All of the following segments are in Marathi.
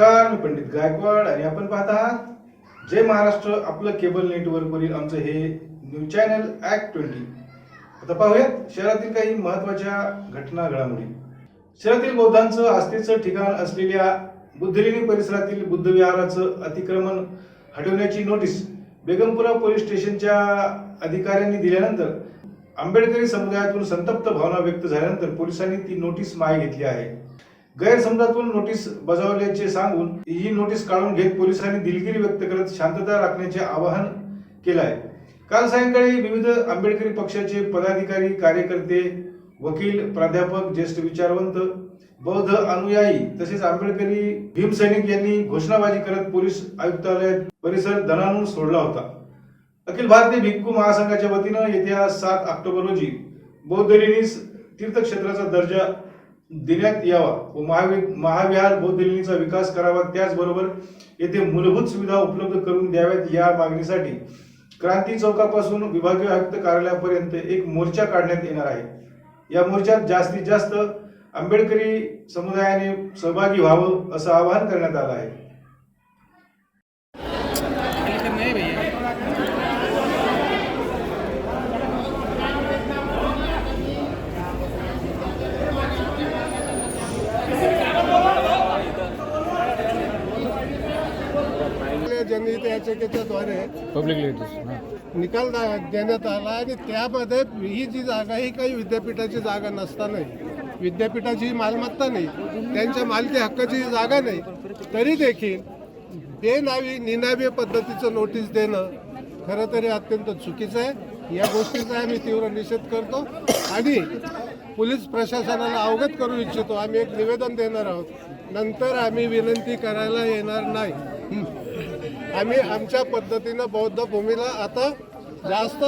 नमस्कार मी पंडित गायकवाड आणि आपण पाहत आहात जय महाराष्ट्र आपलं केबल नेटवर्कवरील आमचं हे न्यूज चॅनल ऍक्ट ट्वेंटी आता पाहूयात शहरातील काही महत्त्वाच्या घटना घडामोडी. शहरातील बौद्धांचं आस्थेचं ठिकाण असलेल्या बुद्धलेणी परिसरातील बुद्ध विहाराचं अतिक्रमण हटवण्याची नोटीस बेगमपुरा पोलीस स्टेशनच्या अधिकाऱ्यांनी दिल्यानंतर आंबेडकरी समुदायातून संतप्त भावना व्यक्त झाल्यानंतर पोलिसांनी ती नोटीस मागे घेतली आहे. गैरसमजातून नोटीस बजावल्याचे सांगून ही नोटीस काढून घेत पोलिसांनी दिलगिरी व्यक्त करत शांतता राखण्याचे आवाहन केलं आहे. काल सायंकाळी विविध आंबेडकरी पक्षाचे पदाधिकारी कार्यकर्ते वकील प्राध्यापक ज्येष्ठ विचारवंत बौद्ध अनुयायी तसेच आंबेडकरी भीमसैनिक यांनी घोषणाबाजी करत पोलीस आयुक्तालयात परिसर धनानून सोडला होता. अखिल भारतीय भिक्खू महासंघाच्या वतीनं येत्या सात ऑक्टोबर रोजी बौद्ध तीर्थक्षेत्राचा दर्जा देण्यात यावा व महावि- महाविहार बौद्ध विकास करावा. त्याचबरोबर येथे मूलभूत सुविधा उपलब्ध करून द्याव्यात या मागणीसाठी क्रांती चौकापासून विभागीय आयुक्त कार्यालयापर्यंत एक मोर्चा काढण्यात येणार आहे. या मोर्चात जास्तीत जास्त आंबेडकरी समुदायाने सहभागी व्हावं असं आवाहन करण्यात आलं आहे. जनहित याचिकेच्याद्वारे पब्लिक निकाल देण्यात आला आणि त्यामध्ये ही जी जागा ही काही विद्यापीठाची जागा नसतानाही विद्यापीठाची ही मालमत्ता नाही. त्यांच्या मालकी हक्काची ही जागा नाही. तरी देखील बेनावी निनावी पद्धतीचं नोटीस देणं खरं तरी अत्यंत चुकीचं आहे. या गोष्टीचा आम्ही तीव्र निषेध करतो आणि पोलीस प्रशासनाला अवगत करू इच्छितो. आम्ही एक निवेदन देणार आहोत. नंतर आम्ही विनंती करायला येणार नाही. आम्ही आमच्या पद्धतीनं बौद्ध भूमीला आता जास्त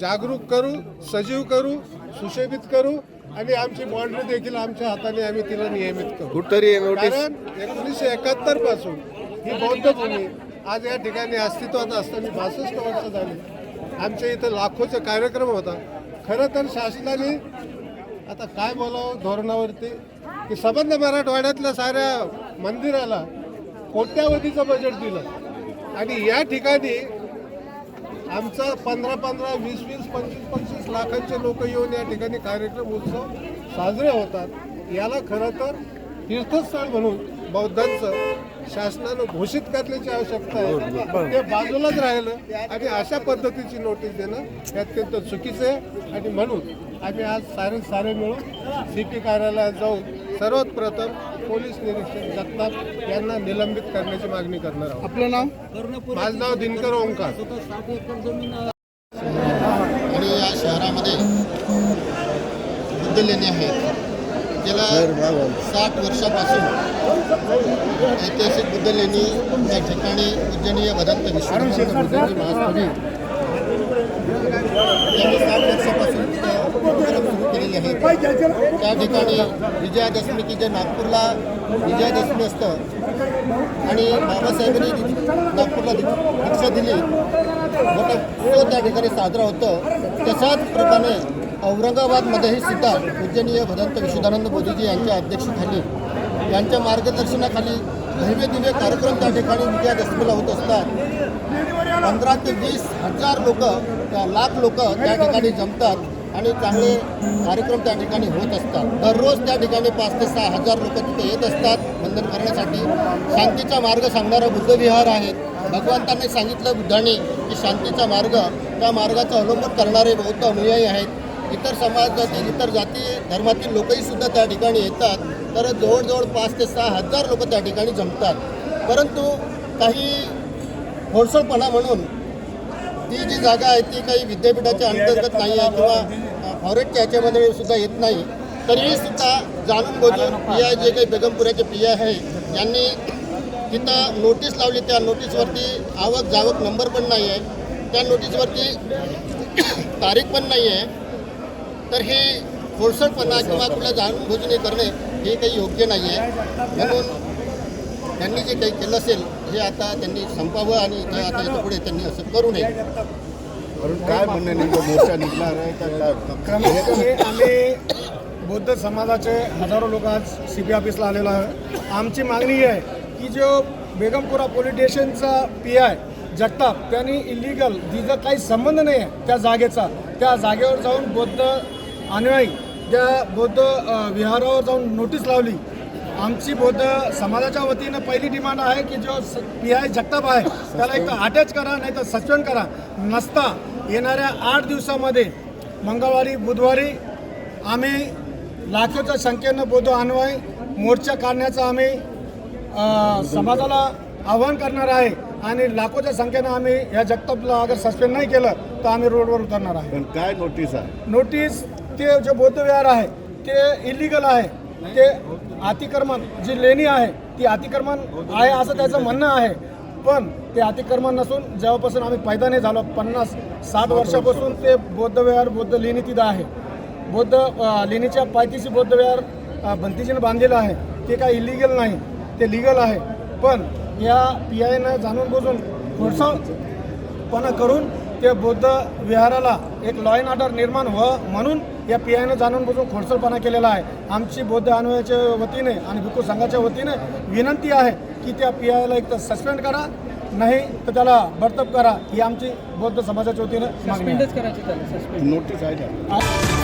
जागरूक करू सजीव करू सुशोभित करू आणि आमची बाँड्री देखील आमच्या हाताने आम्ही तिला नियमित करू. कुठतरी कारण एकोणीसशे एकाहत्तरपासून ही बौद्ध भूमी आज या ठिकाणी अस्तित्वात असताना बासष्ट वर्ष झाली. आमच्या इथं लाखोचे कार्यक्रम होता. खरं तर शासनाने आता काय बोलावं धोरणावरती? की संबंध मराठवाड्यातल्या साऱ्या मंदिराला कोट्यावधीचं बजेट दिलं. आणि या ठिकाणी आमचा पंधरा पंधरा वीस वीस पंचवीस पंचवीस लाखांचे लोक येऊन या ठिकाणी कार्यक्रम उत्सव साजरे होतात. याला खरं तर तीर्थस्थळ म्हणून बौद्धांचं शासनानं घोषित करण्याची आवश्यकता आहे. ते बाजूलाच राहिलं आणि अशा पद्धतीची नोटीस देणं हे अत्यंत चुकीचं आहे. आणि म्हणून आम्ही आज सारे सारे मिळून सी पी कार्यालयात जाऊन सर्वात प्रथम पोलीस निरीक्षक जगताप यांना निलंबित करण्याची मागणी करणार आहोत. आपलं नाव? माझं नाव दिनकर ओंकार. आणि या शहरामध्ये बुद्ध लेणी आहेत गेल्या साठ वर्षापासून ऐतिहासिक बुद्ध लेणी या ठिकाणी पूजनीय भदंत विश्वनाथ बुद्धांची महास्थळी यांनी साठ वर्षापासून तिथं उपक्रम आहे त्या ठिकाणी विजयादशमी की जे नागपूरला विजयादशमी असतं आणि बाबासाहेबांनी नागपूरला दीक्षा दिली मोठा उत्सव त्या ठिकाणी साजरा होतो. तशाच प्रमाणे औरंगाबादमध्येही सुद्धा पूजनीय भदंत विशुद्धानंद मोदीजी यांच्या अध्यक्षतेखाली यांच्या मार्गदर्शनाखाली भव्य दिव्य कार्यक्रम त्या ठिकाणी विजयादशमीला होत असतात. पंधरा ते वीस हजार लोक लाख लोक त्या ठिकाणी जमतात. आणि चांगले कार्यक्रम त्या ठिकाणी होत असतात. दररोज त्या ठिकाणी पाच ते सहा हजार लोक तिथे येत असतात वंदन करण्यासाठी. शांतीचा मार्ग सांगणारा बुद्धविहार आहेत भगवंतांनी सांगितलं बुद्धाने की शांतीचा मार्ग त्या मार्गाचा अवलंबन करणारे बौद्ध अनुयायी आहेत. इतर समाजातील इतर जाती धर्मातील लोकही सुद्धा त्या ठिकाणी येतात. तर जवळजवळ पाच ते सहा हजार लोक त्या ठिकाणी जमतात. परंतु काही होळसळपणा म्हणून ती जी जागा आहे ती काही विद्यापीठाच्या अंतर्गत नाही आहे किंवा फॉरेस्टच्या ह्याच्यामध्ये सुद्धा येत नाही. तरीही सुद्धा जाणून बुजून पी आय जे काही बेगमपुऱ्याचे पी आय आहे यांनी तिथं नोटीस लावली. त्या नोटीसवरती आवक जावक नंबर पण नाही आहे. त्या नोटीसवरती तारीख पण नाही आहे. तर हे खोडसळपणा किंवा कुठल्या जाणून करणे हे काही योग्य नाही आहे. म्हणून त्यांनी जे काही केलं असेल हे आता त्यांनी संपावं आणि इथं आता पुढे त्यांनी असं करू नये. काय म्हणणं नेमकं? मोर्चा निघणार आहे का काय? आम्ही बौद्ध समाजाचे हजारो लोक आज सी पी ऑफिसला आलेलो आहे आमची मागणी ही आहे की जो बेगमपुरा पोलीस स्टेशनचा पी आय जगताप त्यांनी इलिगल तिचा काही संबंध नाही आहे त्या जागेचा. त्या जागेवर जाऊन बौद्ध अनुयायी त्या बौद्ध विहारावर जाऊन नोटीस लावली. आमची बौद्ध समाजाच्या वतीनं पहिली डिमांड आहे की जो पी आय जगताप आहे त्याला एक तर अटॅच करा नाही तर सस्पेंड करा. नसता येणाऱ्या आठ दिवसामध्ये मंगळवारी बुधवारी आम्ही लाखोच्या संख्येनं बौद्ध अनुयायी मोर्चा काढण्याचा आम्ही समाजाला आव्हान करणार आहे आणि लाखोच्या संख्येनं आम्ही या जगतापला अगर सस्पेंड नाही केलं तर आम्ही रोडवर उतरणार आहे. पण काय नोटीस आहे? नोटीस ते जे बौद्ध विहार आहे ते इलिगल आहे. ते अतिक्रमण जी लेणी आहे ती अतिक्रमण आहे असं त्याचं म्हणणं आहे. पण ते अतिक्रमण नसून जेव्हापासून आम्ही पैदा नाही झालो पन्नास साठ वर्षापासून ते बौद्ध विहार बौद्ध लेणी तिथं आहे. बौद्ध लेणीच्या पायथीशी बौद्ध विहार भंतीजीनं बांधलेलं आहे. ते काय इलिगल नाही ते लिगल आहे. पण या पी आयनं जाणून बुजून खोडसाळपणा करून ते बौद्ध विहाराला एक लॉ अँड ऑर्डर निर्माण व्हावं म्हणून या पी आयनं जाणून बुजून खोडसळपणा केलेला आहे. आमची बौद्ध अनुयायाच्या वतीने आणि भिक्खू संघाच्या वतीने विनंती आहे की त्या पी आयला एक तर सस्पेंड करा नाही तर त्याला बडतप करा. ही आमची बौद्ध समाजाच्या वतीने मागणी आहे. सस्पेंडच करायची त्याला सस्पेंड नोटीस आहे